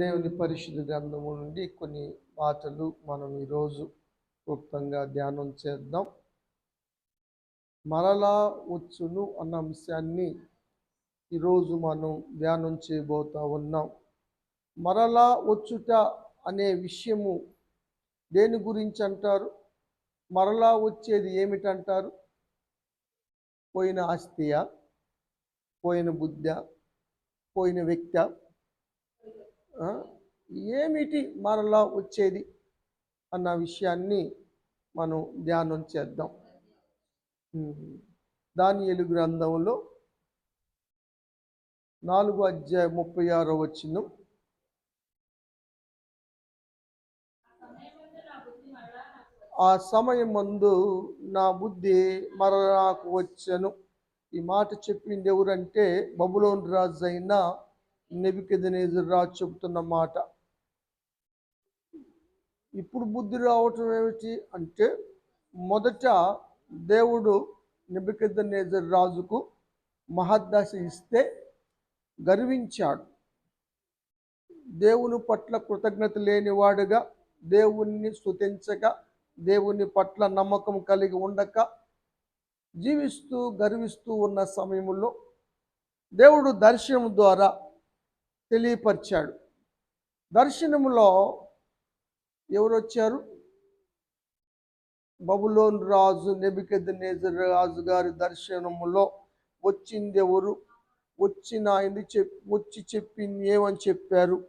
దేవుని పరిశుద్ధ గ్రంథము నుండి కొన్ని మాటలు మనం ఈరోజు క్లుప్తంగా ధ్యానం చేద్దాం. మరలా వచ్చును అన్న అంశాన్ని ఈరోజు మనం ధ్యానం చేయబోతా ఉన్నాం. మరలా వచ్చుట అనే విషయము దేని గురించి అంటారు? మరలా వచ్చేది ఏమిటంటారు? పోయిన ఆస్తియా? పోయిన బుద్ధ? పోయిన వ్యక్తి? ఏమిటి మరలా వచ్చేది అన్న విషయాన్ని మనం ధ్యానం చేద్దాం. దానియలు గ్రంథంలో నాలుగు అధ్యాయ ముప్పై ఆరో వచ్చిన ఆ సమయం ముందు నా బుద్ధి మరలాకు వచ్చను ఈ మాట చెప్పింది ఎవరంటే బబులోన్ రాజు అయిన నెబికెదనేజర్ రాజు చెబుతున్న మాట. ఇప్పుడు బుద్ధి రావటం ఏమిటి అంటే మొదట దేవుడు నెబికెదనేజర్ రాజుకు మహద్దశ ఇస్తే గర్వించాడు. దేవుని పట్ల కృతజ్ఞత లేనివాడుగా దేవుణ్ణి స్థుతించక దేవుని పట్ల నమ్మకం కలిగి ఉండక జీవిస్తూ గర్విస్తూ ఉన్న సమయంలో దేవుడు దర్శనం ద్వారా తెలియపరిచాడు. దర్శనములో ఎవరు వచ్చారు బబులోన్ రాజు నెబికెద్ నేజర్ రాజు గారి దర్శనములో వచ్చింది ఎవరు వచ్చిన ఆయన్ని చెప్ వచ్చి చెప్పింది ఏమని చెప్పారు?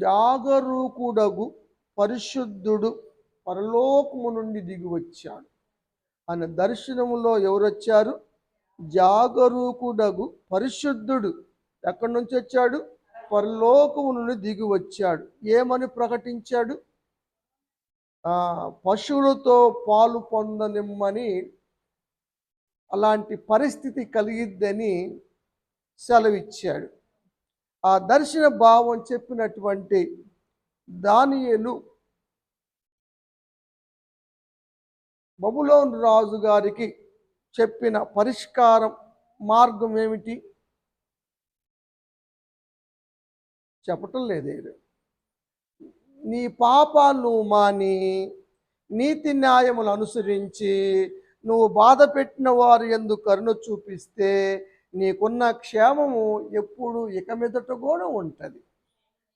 జాగరూకుడగు పరిశుద్ధుడు పరలోకము నుండి దిగి వచ్చాడు. ఆయన దర్శనములో ఎవరొచ్చారు? జాగరూకుడగు పరిశుద్ధుడు ఎక్కడి నుంచి వచ్చాడు? పరలోకము నుండి దిగి వచ్చాడు. ఏమని ప్రకటించాడు? పశువులతో పాలు పొందనిమ్మని అలాంటి పరిస్థితి కలిగిద్దని సెలవిచ్చాడు. ఆ దర్శన భావం చెప్పినటువంటి దానియలు బబులోన్ రాజు గారికి చెప్పిన పరిష్కారం మార్గం ఏమిటి? చెప్పటం లేదు నీ పాపాలు మాని నీతి న్యాయములు అనుసరించి నువ్వు బాధ పెట్టిన వారు ఎందు కరుణ చూపిస్తే నీకున్న క్షేమము ఎప్పుడు ఇక మీదట కూడా ఉంటుంది.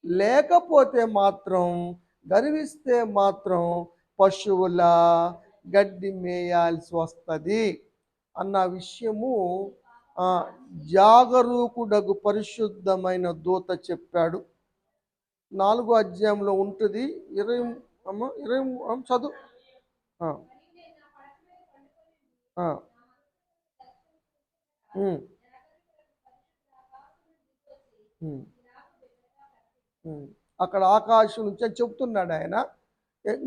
లేకపోతే మాత్రం గర్విస్తే మాత్రం పశువుల గడ్డి మేయాల్సి వస్తుంది. అన్న విషయము జాగరూకుడగు పరిశుద్ధమైన దూత చెప్పాడు. నాలుగో అధ్యాయంలో ఉంటుంది. ఇరవై అమ్మ ఇరవై చదువు. అక్కడ ఆకాశం నుంచి అని చెప్తున్నాడు ఆయన.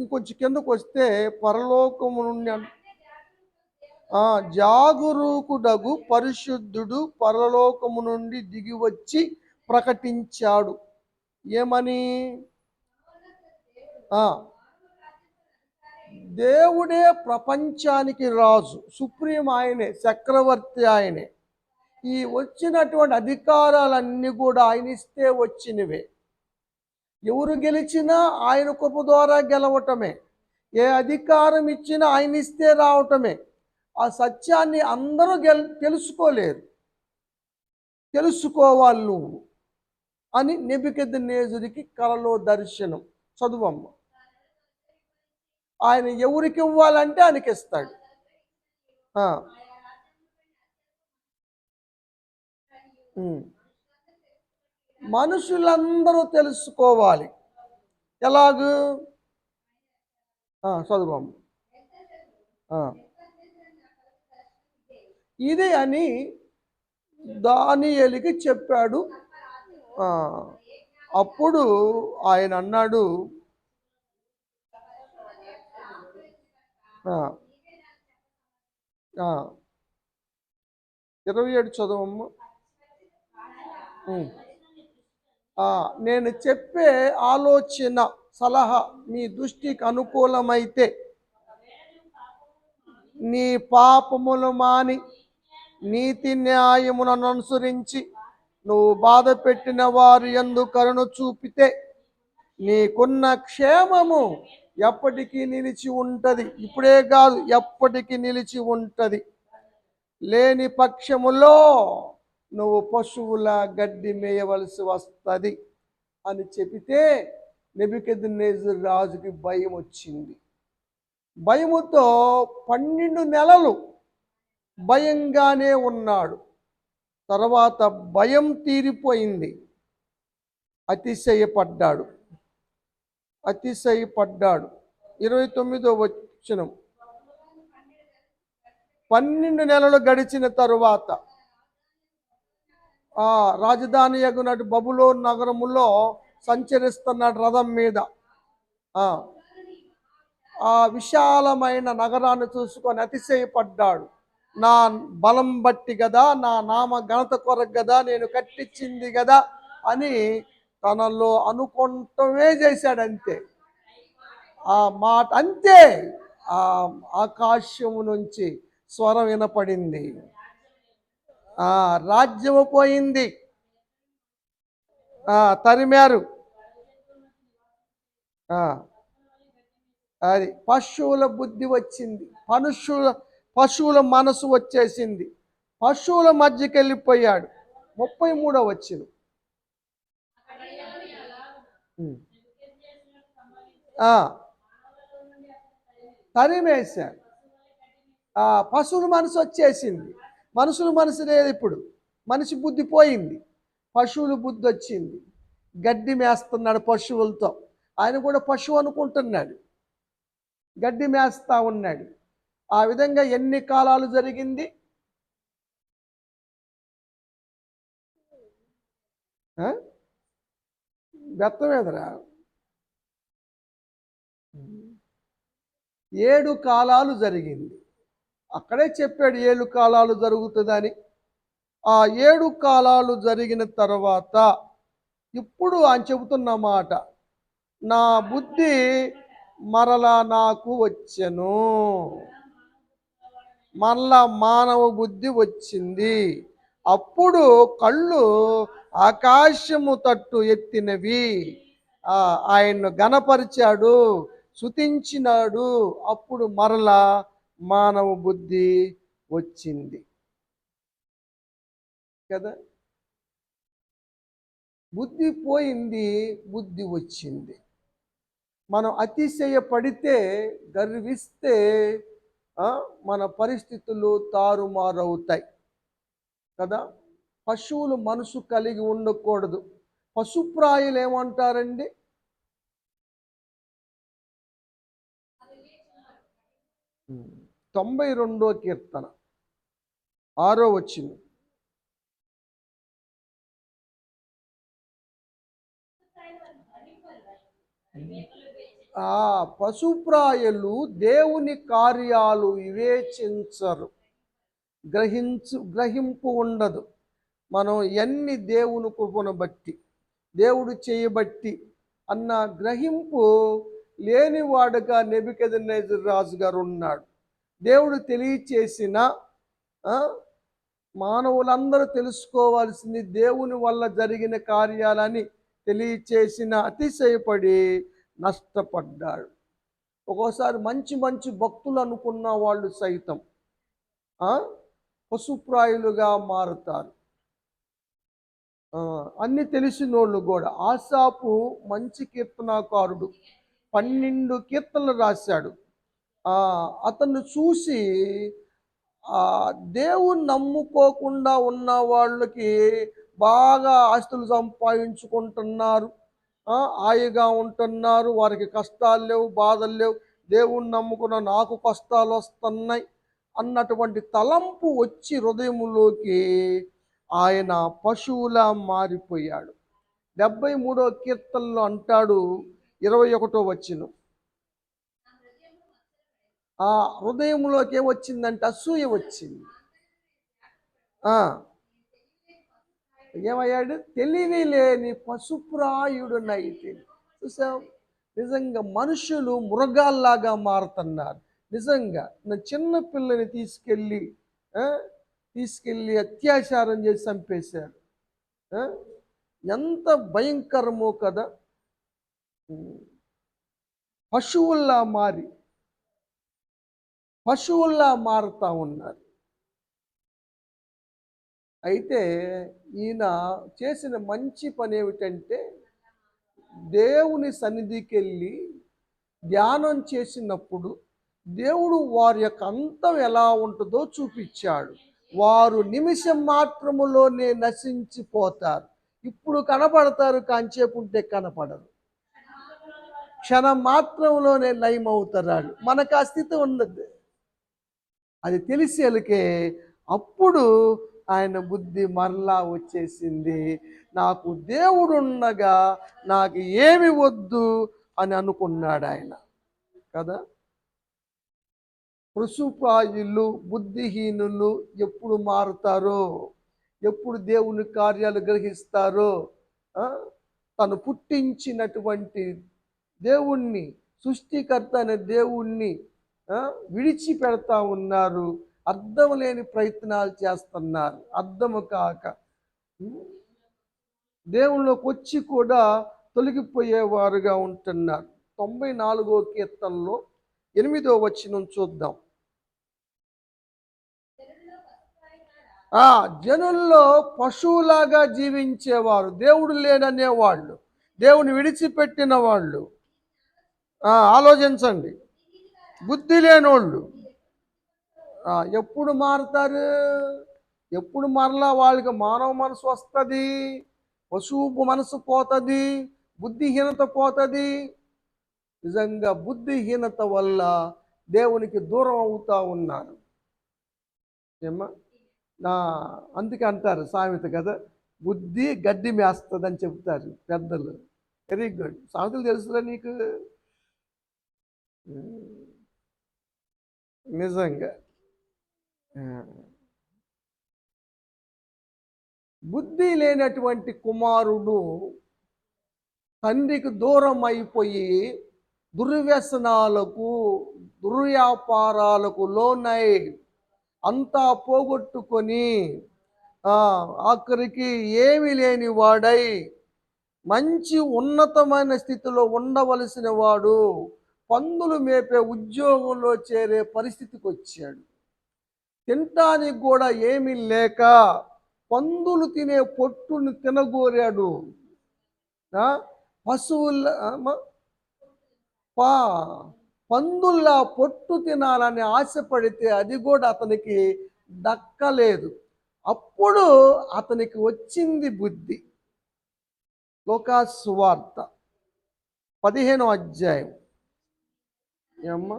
ఇంకొంచెం కిందకు వస్తే పరలోకము నుండి జాగురూకుడగు పరిశుద్ధుడు పరలోకము నుండి దిగి వచ్చి ప్రకటించాడు. ఏమని? దేవుడే ప్రపంచానికి రాజు సుప్రీం ఆయనే చక్రవర్తి ఆయనే. ఈ వచ్చినటువంటి అధికారాలన్నీ కూడా ఆయన ఇస్తే వచ్చినవే. ఎవరు గెలిచినా ఆయన కృప ద్వారా గెలవటమే. ఏ అధికారం ఇచ్చినా ఆయన ఇస్తే రావటమే. ఆ సత్యాన్ని అందరూ గెల్ తెలుసుకోలేరు. తెలుసుకోవాలి నువ్వు అని నెబికెద్ద నేజుడికి కలలో దర్శనం. చదువమ్మ. ఆయన ఎవరికి ఇవ్వాలంటే ఆయనకి ఇస్తాడు. మనుషులందరూ తెలుసుకోవాలి. ఎలాగూ? చదువమ్మ. ఇది అని దానియలికి చెప్పాడు. అప్పుడు ఆయన అన్నాడు ఇరవై ఏడు చదవమ్మ. నేను చెప్పే ఆలోచన సలహా మీ దృష్టికి అనుకూలమైతే నీ పాపములు మాని నీతి న్యాయములను అనుసరించి నువ్వు బాధ పెట్టిన వారి ఎందు కరుణ చూపితే నీకున్న క్షేమము ఎప్పటికీ నిలిచి ఉంటుంది. ఇప్పుడే కాదు ఎప్పటికీ నిలిచి ఉంటుంది. లేని పక్షములో నువ్వు పశువుల గడ్డి మేయవలసి వస్తుంది అని చెబితే నెబికెద్నేజర్ రాజుకి భయం వచ్చింది భయముతో పన్నెండు నెలలు భయంగానే ఉన్నాడు. తర్వాత భయం తీరిపోయింది. అతిశయపడ్డాడు. అతిశయపడ్డాడు. ఇరవై తొమ్మిదో వచ్చినం పన్నెండు నెలలు గడిచిన తరువాత ఆ రాజధాని యగునటు బబులో నగరములో సంచరిస్తున్నాడు రథం మీద ఆ విశాలమైన నగరాన్ని చూసుకొని అతిశయపడ్డాడు. నా బలం బట్టి కదా నా నామ ఘనత కొరకు కదా నేను కట్టించింది కదా అని తనలో అనుకుంటమే చేశాడు అంతే ఆ మాట అంతే. ఆ ఆకాశము నుంచి స్వరం వినపడింది. ఆ రాజ్యము పోయింది. ఆ తరిమారు. అది పశువుల బుద్ధి వచ్చింది. మనుషుల పశువుల మనసు వచ్చేసింది. పశువుల మధ్యకి వెళ్ళిపోయాడు ముప్పై మూడో వచ్చిన. తరిమేశాడు. పశువుల మనసు వచ్చేసింది. మనుషుల మనసు లేదు ఇప్పుడు. మనిషి బుద్ధి పోయింది. పశువుల బుద్ధి వచ్చింది. గడ్డి మేస్తున్నాడు పశువులతో. ఆయన కూడా పశువు అనుకుంటున్నాడు. గడ్డి మేస్తా ఉన్నాడు. ఆ విధంగా ఎన్ని కాలాలు జరిగింది? బెత్తమేదరా ఏడు కాలాలు జరిగింది. అక్కడే చెప్పాడు ఏడు కాలాలు జరుగుతుందని. ఆ ఏడు కాలాలు జరిగిన తర్వాత ఇప్పుడు ఆయన చెబుతున్న మాట నా బుద్ధి మరలా నాకు వచ్చెను. మళ్ళా మానవ బుద్ధి వచ్చింది. అప్పుడు కళ్ళు ఆకాశము తట్టు ఎత్తినవి. ఆయన్ను గణపరిచాడు శుతించినాడు. అప్పుడు మరలా మానవ బుద్ధి వచ్చింది. కదా? బుద్ధి పోయింది బుద్ధి వచ్చింది. మనం అతిశయపడితే గర్విస్తే మన పరిస్థితులు తారుమారవుతాయి. కదా? పశువులు మనసు కలిగి ఉండకూడదు. పశుప్రాయులు ఏమంటారండి తొంభై రెండో కీర్తన ఆరో వచ్చింది ఆ పశుప్రాయులు దేవుని కార్యాలు వివేచించరు. గ్రహించు గ్రహింపు ఉండదు. మనం ఎన్ని దేవుని కృపను బట్టి దేవుడు చేయబట్టి అన్న గ్రహింపు లేనివాడుగా నెబికెదనేజర్ రాజు గారు ఉన్నాడు. దేవుడు తెలియచేసిన మానవులందరూ తెలుసుకోవాల్సింది దేవుని వల్ల జరిగిన కార్యాలని తెలియచేసిన అతిశయపడి నష్టపడ్డాడు. ఒక్కోసారి మంచి మంచి భక్తులు అనుకున్న వాళ్ళు సైతం పశుప్రాయులుగా మారుతారు. అన్ని తెలిసినోళ్ళు కూడా. ఆసాపు మంచి కీర్తనాకారుడు పన్నెండు కీర్తనలు రాశాడు. అతన్ని చూసి దేవుని నమ్ముకోకుండా ఉన్న వాళ్ళకి బాగా ఆస్తులు సంపాదించుకుంటున్నారు. హాయిగా ఉంటున్నారు. వారికి కష్టాలు లేవు బాధలు లేవు. దేవుణ్ణి నమ్ముకున్న నాకు కష్టాలు వస్తున్నాయి అన్నటువంటి తలంపు వచ్చి హృదయములోకి ఆయన పశువులా మారిపోయాడు. డెబ్బై మూడో కీర్తనలో అంటాడు ఇరవై ఒకటో వచ్చిన ఆ హృదయంలోకి ఏమొచ్చిందంటే అసూయ వచ్చింది. ఏమయ్యాడు? తెలివి లేని పశుప్రాయుడునైతే చూసావు? నిజంగా మనుషులు మృగాల్లాగా మారుతున్నారు. నిజంగా నా చిన్న పిల్లని తీసుకెళ్ళి తీసుకెళ్ళి అత్యాచారం చేసి చంపేశారు ఎంత భయంకరమో కదా? పశువుల్లా మారి పశువుల్లా మారుతా ఉన్నారు. అయితే ఈయన చేసిన మంచి పని ఏమిటంటే దేవుని సన్నిధికి వెళ్ళి ధ్యానం చేసినప్పుడు దేవుడు వారి యొక్క అంతం ఎలా ఉంటుందో చూపించాడు. వారు నిమిషం మాత్రములోనే నశించిపోతారు. ఇప్పుడు కనపడతారు కాంచేపు ఉంటే కనపడరు. క్షణం మాత్రంలోనే లయమవుతారు అవుతారు మనకు ఆ స్థితి ఉన్నది అది తెలిసేలకే అప్పుడు ఆయన బుద్ధి మరలా వచ్చేసింది. నాకు దేవుడుండగా నాకు ఏమి వద్దు అని అనుకున్నాడు ఆయన కదా? పశుపాయులు బుద్ధిహీనులు ఎప్పుడు మారుతారో? ఎప్పుడు దేవుని కార్యాలు గ్రహిస్తారో? తను పుట్టించినటువంటి దేవుణ్ణి సృష్టికర్త అనే దేవుణ్ణి విడిచిపెడతా ఉన్నారు. అర్థం లేని ప్రయత్నాలు చేస్తున్నారు. అర్థము కాక. దేవుళ్ళకి వచ్చి కూడా తొలగిపోయేవారుగా ఉంటున్నారు. తొంభై నాలుగో కీర్తనలో ఎనిమిదో వచ్చినం చూద్దాం. ఆ జనుల్లో పశువులాగా జీవించేవారు. దేవుడు లేడనేవాళ్ళు. దేవుని విడిచిపెట్టిన వాళ్ళు ఆలోచించండి. బుద్ధి లేనోళ్ళు. ఎప్పుడు మారుతారు? ఎప్పుడు మరలా వాళ్ళకి మానవ మనసు వస్తుంది? పశువు మనసు పోతుంది? బుద్ధిహీనత పోతుంది? నిజంగా బుద్ధిహీనత వల్ల దేవునికి దూరం అవుతా ఉన్నారు. ఏమ్మా? నా అందుకే అంటారు సామెత కదా బుద్ధి గడ్డి మేస్తుంది అని చెప్తారు పెద్దలు. వెరీ గుడ్ సామెతలు తెలుసురా నీకు? నిజంగా. బుద్ధి లేనటువంటి కుమారుడు తండ్రికి దూరం అయిపోయి దుర్వ్యసనాలకు దుర్వ్యాపారాలకు లోనై అంతా పోగొట్టుకొని ఆఖరికి ఏమి లేని వాడై మంచి ఉన్నతమైన స్థితిలో ఉండవలసిన వాడు పందులు మేపే ఉద్యోగంలో చేరే పరిస్థితికి వచ్చాడు తినటానికి కూడా ఏమీ లేక పందులు తినే పొట్టును తినగోరాడు. పశువుల పా పందుల్లా పొట్టు తినాలని ఆశపడితే అది కూడా అతనికి దక్కలేదు. అప్పుడు అతనికి వచ్చింది బుద్ధి. లోకాసువార్త పదిహేనో అధ్యాయం. ఏమ్మా?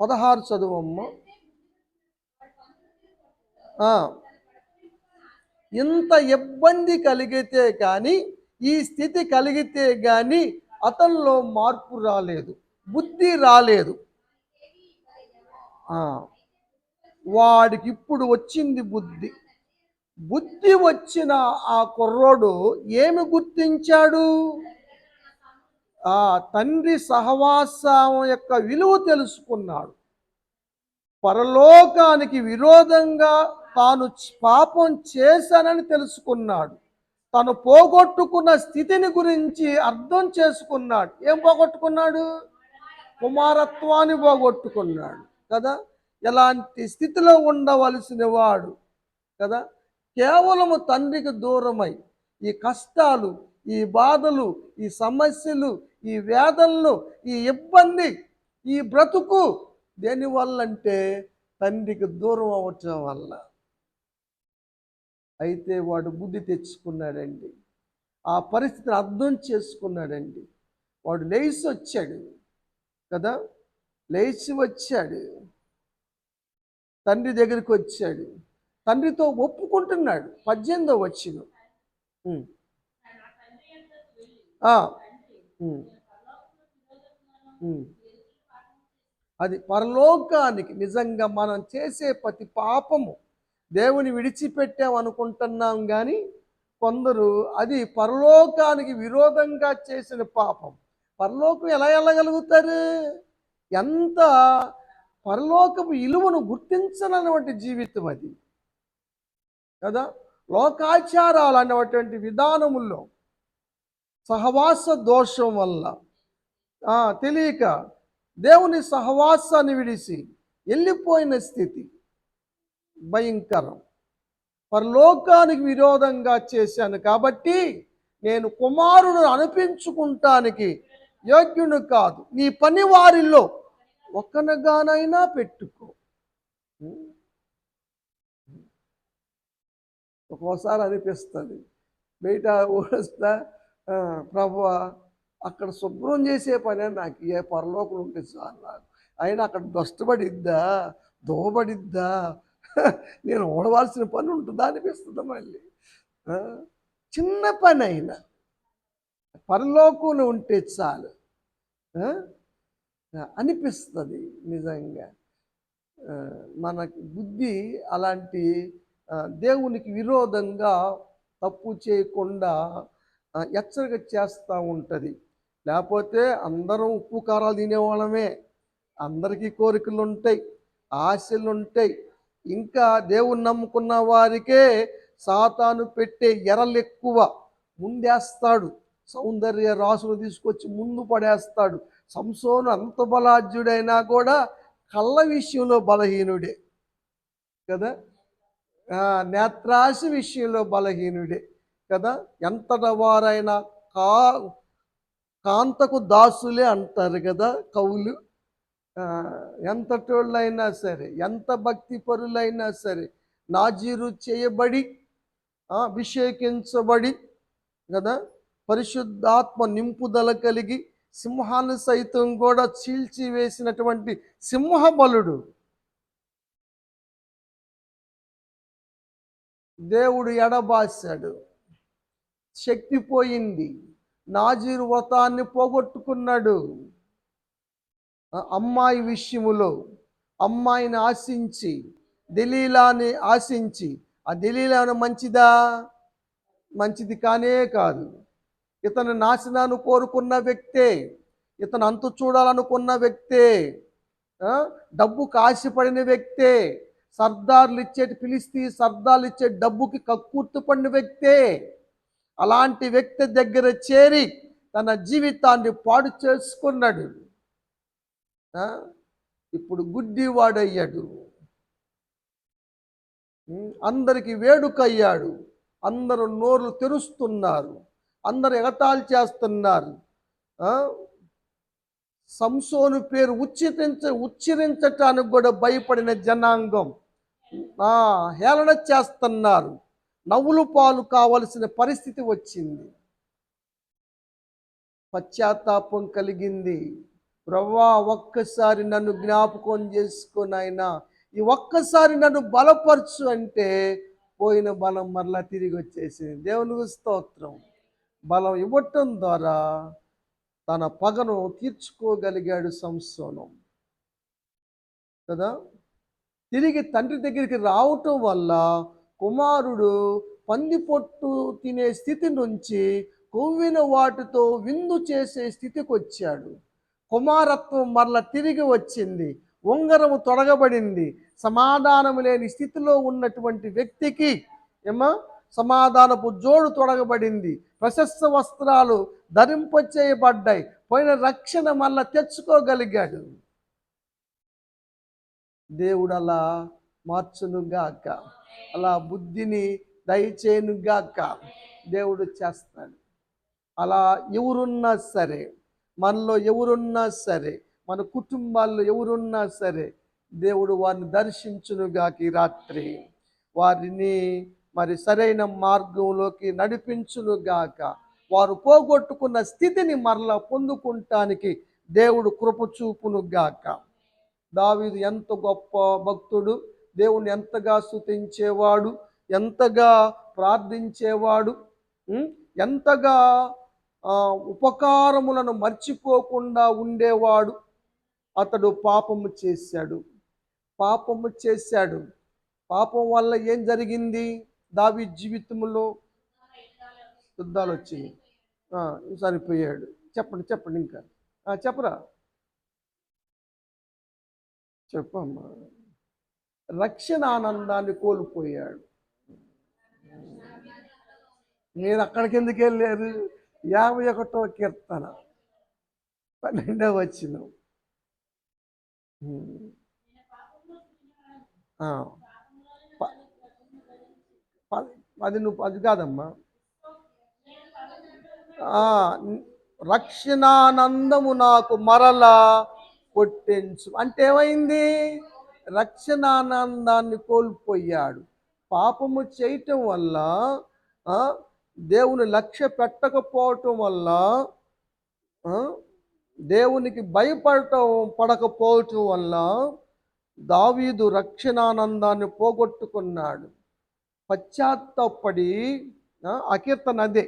పదహారు చదువమ్మ అమ్మా. ఇంత ఇబ్బంది కలిగితే కానీ ఈ స్థితి కలిగితే కానీ అతనిలో మార్పు రాలేదు బుద్ధి రాలేదు. వాడికి ఇప్పుడు వచ్చింది బుద్ధి. బుద్ధి వచ్చిన ఆ కుర్రోడు ఏమి గుర్తించాడు? ఆ తండ్రి సహవాసం యొక్క విలువ తెలుసుకున్నాడు. పరలోకానికి విరోధంగా తాను పాపం చేశానని తెలుసుకున్నాడు. తను పోగొట్టుకున్న స్థితిని గురించి అర్థం చేసుకున్నాడు. ఏం పోగొట్టుకున్నాడు? కుమారత్వాన్ని పోగొట్టుకున్నాడు. కదా? ఎలాంటి స్థితిలో ఉండవలసిన వాడు? కదా? కేవలము తండ్రికి దూరమై ఈ కష్టాలు ఈ బాధలు ఈ సమస్యలు ఈ వేదనలు ఈ ఇబ్బంది ఈ బ్రతుకు దేనివల్ల అంటే తండ్రికి దూరం అవటం వల్ల. అయితే వాడు బుద్ధి తెచ్చుకున్నాడండి. ఆ పరిస్థితిని అర్థం చేసుకున్నాడండి. వాడు లేచి వచ్చాడు. కదా? లేచి వచ్చాడు. తండ్రి దగ్గరికి వచ్చాడు. తండ్రితో ఒప్పుకుంటున్నాడు. పద్దెనిమిదో వచ్చిన అది పరలోకానికి నిజంగా మనం చేసే ప్రతి పాపము దేవుని విడిచిపెట్టామనుకుంటున్నాం కానీ కొందరు అది పరలోకానికి విరోధంగా చేసిన పాపం. పరలోకం ఎలా వెళ్ళగలుగుతారు ఎంత పరలోకపు ఇలువను గుర్తించనటువంటి జీవితం అది. కదా? లోకాచారాలు అనేటువంటి విధానముల్లో సహవాస దోషం వల్ల. తెలియక దేవుని సహవాసాన్ని విడిసి వెళ్ళిపోయిన స్థితి. భయంకరం. పరలోకానికి విరోధంగా చేశాను కాబట్టి నేను కుమారుడు అనిపించుకుంటానికి యోగ్యుడు కాదు. నీ పని వారిలో ఒకనగానైనా పెట్టుకో. ఒక్కోసారి అనిపిస్తుంది. బయట ఓడిస్తా ప్రభు అక్కడ శుభ్రం చేసే పని నాకు ఏ పరలోకం ఉంటే సార్ నాకు. అయినా అక్కడ దష్టపడిద్దా దోబడిద్దా? నేను ఓడవలసిన పని ఉంటుందా అనిపిస్తుంది మళ్ళీ. చిన్న పని అయినా పరలోకంలో ఉంటే చాలు. అనిపిస్తుంది నిజంగా. మనకి బుద్ధి అలాంటి దేవునికి విరోధంగా తప్పు చేయకుండా హెచ్చరిక చేస్తూ ఉంటుంది. లేకపోతే అందరం ఉప్పు కారాలు తినేవాళ్ళమే. అందరికీ కోరికలు ఉంటాయి ఆశలు ఉంటాయి ఇంకా దేవుని నమ్ముకున్న వారికే సాతాను పెట్టే ఎరలు ఎక్కువ ముందేస్తాడు. సౌందర్య రాసులు తీసుకొచ్చి ముందు పడేస్తాడు. సంసోను అంత బలాజ్యుడైనా కూడా కళ్ళ విషయంలో బలహీనుడే. కదా? నేత్రాశి నేత్రాశ విషయంలో బలహీనుడే. కదా? ఎంతట వారైనా కా కాంతకు దాసులే అంటారు కదా కవులు? ఎంతటోళ్ళైనా సరే ఎంత భక్తి పరులైనా సరే నాజీరు చేయబడి అభిషేకించబడి కదా? పరిశుద్ధాత్మ నింపుదల కలిగి సింహాన్ని సైతం కూడా చీల్చి వేసినటువంటి సింహబలుడు. దేవుడు ఎడబాశాడు. శక్తి పోయింది. నాజీరు వ్రతాన్ని పోగొట్టుకున్నాడు. అమ్మాయి విషయములో అమ్మాయిని ఆశించి దలీలాని ఆశించి ఆ దలీలాను మంచిదా? మంచిది కానే కాదు. ఇతను నాశనాన్ని కోరుకున్న వ్యక్తే ఇతను అంతు చూడాలనుకున్న వ్యక్తే డబ్బుకు ఆశపడిన వ్యక్తే సర్దార్లు ఇచ్చేటి పిలిస్తే సర్దార్లు ఇచ్చే డబ్బుకి కక్కుర్తు పడిన వ్యక్తే అలాంటి వ్యక్తి దగ్గర చేరి తన జీవితాన్ని పాడు చేసుకున్నాడు. ఇప్పుడు గుడ్డివాడయ్యాడు. అందరికి వేడుకయ్యాడు. అందరూ నోర్లు తెరుస్తున్నారు. అందరు ఎగతాళి చేస్తున్నారు. సంసోను పేరు ఉచ్చరించ ఉచ్చరించటానికి కూడా భయపడిన జనాంగం. హేళన చేస్తున్నారు. నవ్వులు పాలు కావలసిన పరిస్థితి వచ్చింది. పశ్చాత్తాపం కలిగింది. ప్రవ్వా ఒక్కసారి నన్ను జ్ఞాపకం చేసుకొని ఆయన ఈ ఒక్కసారి నన్ను బలపరచు అంటే పోయిన బలం మరలా తిరిగి వచ్చేసింది. దేవునికి స్తోత్రం. బలం ఇవ్వటం ద్వారా తన పగను తీర్చుకోగలిగాడు సంసోనం. కదా? తిరిగి తండ్రి దగ్గరికి రావటం వల్ల కుమారుడు పంది పొట్టు తినే స్థితి నుంచి కొవ్విన వాటితో విందు చేసే స్థితికి వచ్చాడు కుమారత్వం మరల తిరిగి వచ్చింది. ఉంగరము తొడగబడింది. సమాధానము లేని స్థితిలో ఉన్నటువంటి వ్యక్తికి ఏమో? సమాధానపు జోడు తొడగబడింది. ప్రశస్త వస్త్రాలు ధరింపచేయబడ్డాయి పోయిన రక్షణ మళ్ళా తెచ్చుకోగలిగాడు. దేవుడు అలా మార్చునుగాక అలా బుద్ధిని దయచేయునుగాక దేవుడు చేస్తాడు. అలా ఎవరున్నా సరే మనలో ఎవరున్నా సరే మన కుటుంబాల్లో ఎవరున్నా సరే దేవుడు వారిని దర్శించునుగాకి రాత్రి. వారిని మరి సరైన మార్గంలోకి నడిపించునుగాక వారు పోగొట్టుకున్న స్థితిని మరలా పొందుకుంటానికి దేవుడు కృప చూపునుగాక. దావీదు ఎంత గొప్ప భక్తుడు దేవుని ఎంతగా స్థుతించేవాడు ఎంతగా ప్రార్థించేవాడు ఎంతగా ఉపకారములను మర్చిపోకుండా ఉండేవాడు. అతడు పాపము చేశాడు. పాపము చేశాడు. పాపం వల్ల ఏం జరిగింది? దావి జీవితంలో యుద్ధాలు వచ్చినాయి సరిపోయాడు. చెప్పండి చెప్పండి ఇంకా. చెప్పరా? చెప్పమ్మా. రక్షణ ఆనందాన్ని కోల్పోయాడు. మీరు అక్కడికి ఎందుకు వెళ్ళారు యాభై ఒకటో కీర్తన పన్నెండవ వచ్చిన అది నువ్వు అది కాదమ్మా. రక్షణానందము నాకు మరలా కొట్టించు. అంటే ఏమైంది? రక్షణానందాన్ని కోల్పోయాడు. పాపము చేయటం వల్ల దేవుని లక్ష్య పెట్టకపోవటం వల్ల దేవునికి భయపడటం పడకపోవటం వల్ల దావీదు రక్షణానందాన్ని పోగొట్టుకున్నాడు. పశ్చాత్తపడి అకీర్తన అదే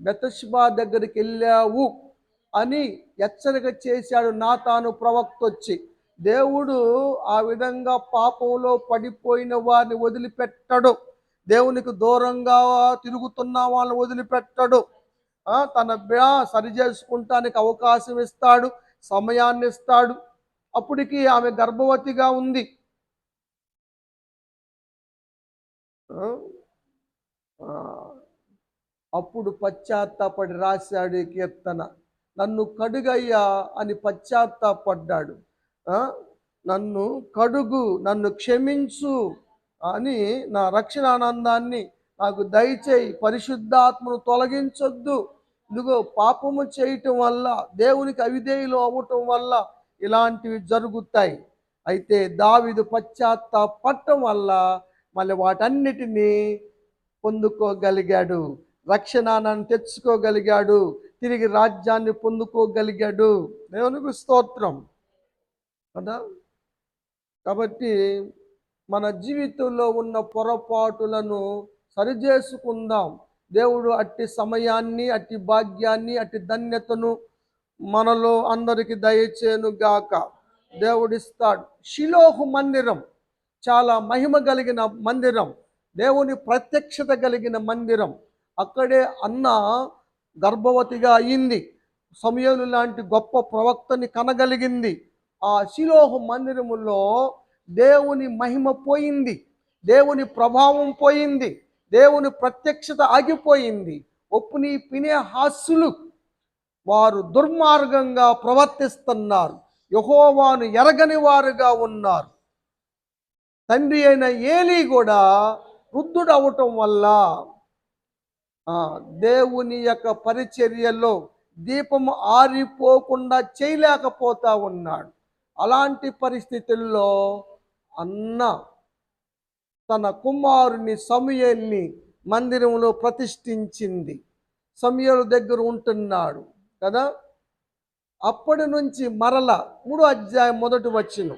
బెతష్బా దగ్గరికి వెళ్ళావు అని హెచ్చరిక చేశాడు నా తాను ప్రవక్త వచ్చి దేవుడు ఆ విధంగా పాపంలో పడిపోయిన వారిని వదిలిపెట్టడు. దేవునికి దూరంగా తిరుగుతున్న వాళ్ళని వదిలిపెట్టడు. తన బిడ సరి చేసుకుంటానికి అవకాశం ఇస్తాడు సమయాన్ని ఇస్తాడు. అప్పటికి ఆమె గర్భవతిగా ఉంది. అప్పుడు పశ్చాత్తాపడి రాశాడు కీర్తన. నన్ను కడుగయ్యా అని పశ్చాత్తాపడ్డాడు. నన్ను కడుగు నన్ను క్షమించు అని నా రక్షణ ఆనందాన్ని నాకు దయచేయి పరిశుద్ధాత్మను తొలగించొద్దు. ఇదిగో పాపము చేయటం వల్ల దేవునికి అవిధేయులు అవ్వటం వల్ల ఇలాంటివి జరుగుతాయి. అయితే దావిదు పశ్చాత్తాపడటం వల్ల మళ్ళీ వాటన్నిటినీ పొందుకోగలిగాడు. రక్షణాన్ని తెచ్చుకోగలిగాడు. తిరిగి రాజ్యాన్ని పొందుకోగలిగాడు. దేవునికి స్తోత్రం. కదా? కాబట్టి మన జీవితంలో ఉన్న పొరపాటులను సరిచేసుకుందాం. దేవుడు అట్టి సమయాన్ని అట్టి భాగ్యాన్ని అట్టి ధన్యతను మనలో అందరికి దయచేను గాక. దేవుడిస్తాడు. షిలోహు మందిరం చాలా మహిమ కలిగిన మందిరం. దేవుని ప్రత్యక్షత కలిగిన మందిరం. అక్కడే అన్న గర్భవతిగా అయింది. సమయలు లాంటి గొప్ప ప్రవక్తని కనగలిగింది. ఆ శిలోహు మందిరములో దేవుని మహిమ పోయింది. దేవుని ప్రభావం పోయింది. దేవుని ప్రత్యక్షత ఆగిపోయింది. ఒప్పుని పినే హాస్సులు వారు దుర్మార్గంగా ప్రవర్తిస్తున్నారు. యహోవాను ఎరగని వారుగా ఉన్నారు. తండ్రి అయిన ఏలీ కూడా వృద్ధుడవటం వల్ల దేవుని యొక్క పరిచర్యలో దీపము ఆరిపోకుండా చేయలేకపోతా ఉన్నాడు. అలాంటి పరిస్థితుల్లో అన్న తన కుమారుని సమయల్ని మందిరంలో ప్రతిష్ఠించింది. సమయలు దగ్గర ఉంటున్నాడు కదా? అప్పటి నుంచి మరల మూడో అధ్యాయం మొదటి వచ్చిన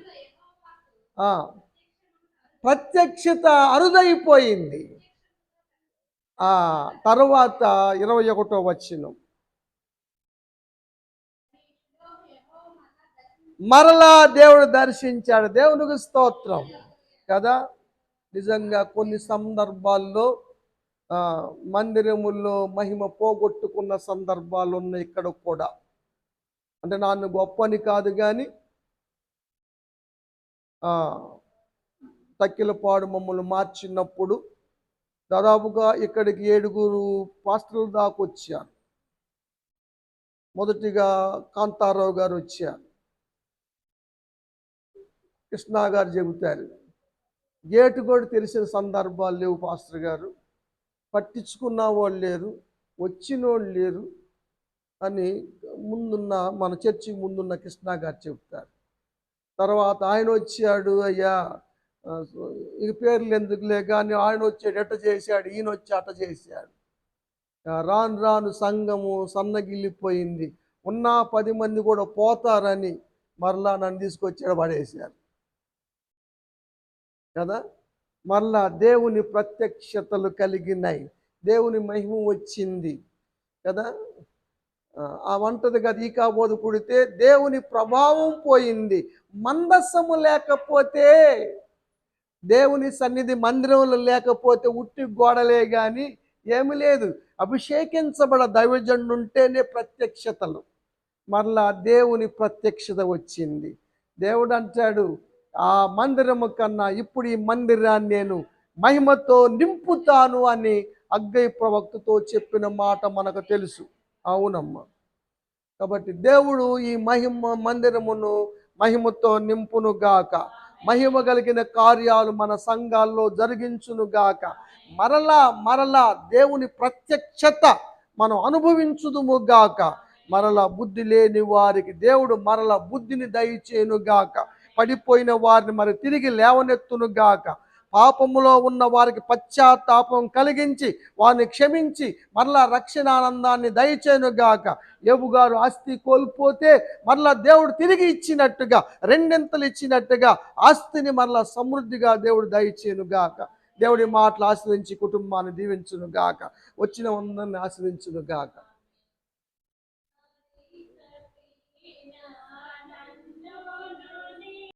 ప్రత్యక్షత అరుదైపోయింది. ఆ తరువాత ఇరవై ఒకటో వచ్చినం మరలా దేవుడు దర్శించాడు. దేవునికి స్తోత్రం. కదా? నిజంగా కొన్ని సందర్భాల్లో మందిరముల్లో మహిమ పోగొట్టుకున్న సందర్భాలు ఉన్నాయి ఇక్కడ కూడా. అంటే నన్ను గొప్పని కాదు కానీ తక్కిలపాడు మమ్మల్ని మార్చినప్పుడు దాదాపుగా ఇక్కడికి ఏడుగురు పాస్టర్లు దాకా వచ్చారు. మొదటిగా కాంతారావు గారు వచ్చారు. కృష్ణా గారు చెబుతారు. గేటు కూడా తెలిసిన సందర్భాలు లేవు పాస్టర్ గారు. పట్టించుకున్న వాళ్ళు లేరు వచ్చిన వాళ్ళు లేరు అని ముందున్న మన చర్చికి ముందున్న కృష్ణా గారు చెబుతారు. తర్వాత ఆయన వచ్చాడు అయ్యా ఇక పేర్లు ఎందుకులే? కానీ ఆయన వచ్చాడు ఎట చేశాడు? ఈయన వచ్చి అట్ట చేశాడు. రాను రాను సంఘము సన్నగిల్లిపోయింది. ఉన్న పది మంది కూడా పోతారని మరలా నన్ను తీసుకొచ్చాడు పడేశారు. కదా? మళ్ళా దేవుని ప్రత్యక్షతలు కలిగినాయి దేవుని మహిమ వచ్చింది కదా? ఆ, వంటది కదా ఈ కాబోదు కుడితే దేవుని ప్రభావం పోయింది. మందస్సము లేకపోతే దేవుని సన్నిధి మందిరంలో లేకపోతే ఉట్టి గోడలే కానీ ఏమి లేదు. అభిషేకించబడ దైవజనుడు ఉంటేనే ప్రత్యక్షతలు. మరలా దేవుని ప్రత్యక్షత వచ్చింది. దేవుడు అంటాడు ఆ మందిరము కన్నా ఇప్పుడు ఈ మందిరాన్ని నేను మహిమతో నింపుతాను అని అగ్గై ప్రవక్తతో చెప్పిన మాట మనకు తెలుసు. అవునమ్మా. కాబట్టి దేవుడు ఈ మహిమ మందిరమును మహిమతో నింపును గాక. మహిమ కలిగిన కార్యాలు మన సంఘాల్లో జరిగించును గాక. మరలా మరలా దేవుని ప్రత్యక్షత మనం అనుభవించుదుము గాక. మరల బుద్ధి లేని వారికి దేవుడు మరల బుద్ధిని దయచేయును గాక. పడిపోయిన వారిని మరి తిరిగి లేవనెత్తును గాక. పాపములో ఉన్న వారికి పశ్చాత్తాపం కలిగించి వారిని క్షమించి మరలా రక్షణ ఆనందాన్ని దయచేను గాక. ఏబు గారు ఆస్తి కోల్పోతే మరలా దేవుడు తిరిగి ఇచ్చినట్టుగా రెండింతలు ఇచ్చినట్టుగా ఆస్తిని మరలా సమృద్ధిగా దేవుడు దయచేను గాక. దేవుడి మాటలు ఆశ్రయించి కుటుంబాన్ని దీవించును గాక. వచ్చిన వందరిని ఆశ్రయించును గాక.